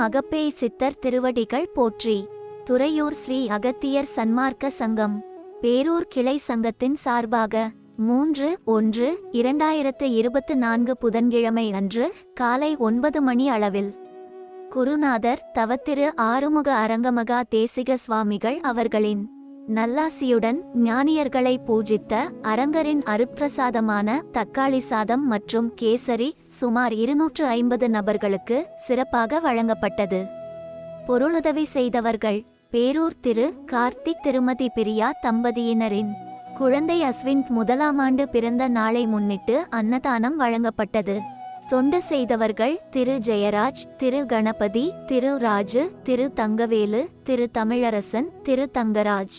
அகப்பே சித்தர் திருவடிகள் போற்றி. துறையூர் ஸ்ரீ அகத்தியர் சன்மார்க்க சங்கம். பேரூர் கிளை சங்கத்தின் சார்பாக மூன்று ஒன்று இரண்டாயிரத்து இருபத்து நான்கு புதன்கிழமை அன்று காலை ஒன்பது மணி அளவில். குருநாதர் தவத்திரு ஆறுமுக அரங்கமகா தேசிக சுவாமிகள் அவர்களின் நல்லாசியுடன் ஞானியர்களை பூஜித்த அரங்கரின் அருப்பிரசாதமான தக்காளி சாதம் மற்றும் கேசரி சுமார் இருநூற்று ஐம்பது நபர்களுக்கு சிறப்பாக வழங்கப்பட்டது. பொருளுதவி செய்தவர்கள் பேரூர் திரு கார்த்திக் திருமதி பிரியா தம்பதியினரின் குழந்தை அஸ்வின் முதலாம் ஆண்டு பிறந்த நாளை முன்னிட்டு அன்னதானம் வழங்கப்பட்டது. தொண்டு செய்தவர்கள் திரு ஜெயராஜ் திரு கணபதி திரு ராஜு திரு தங்கவேலு திரு தமிழரசன் திரு தங்கராஜ்.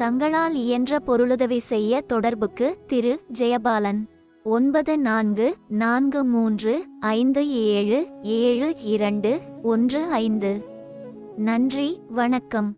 தங்களால் இயன்ற பொருளுதவி செய்ய தொடர்புக்கு திரு. ஜெயபாலன். ஒன்பது நான்கு நான்கு மூன்று ஐந்து ஏழு ஏழு இரண்டு ஒன்று ஐந்து. நன்றி வணக்கம்.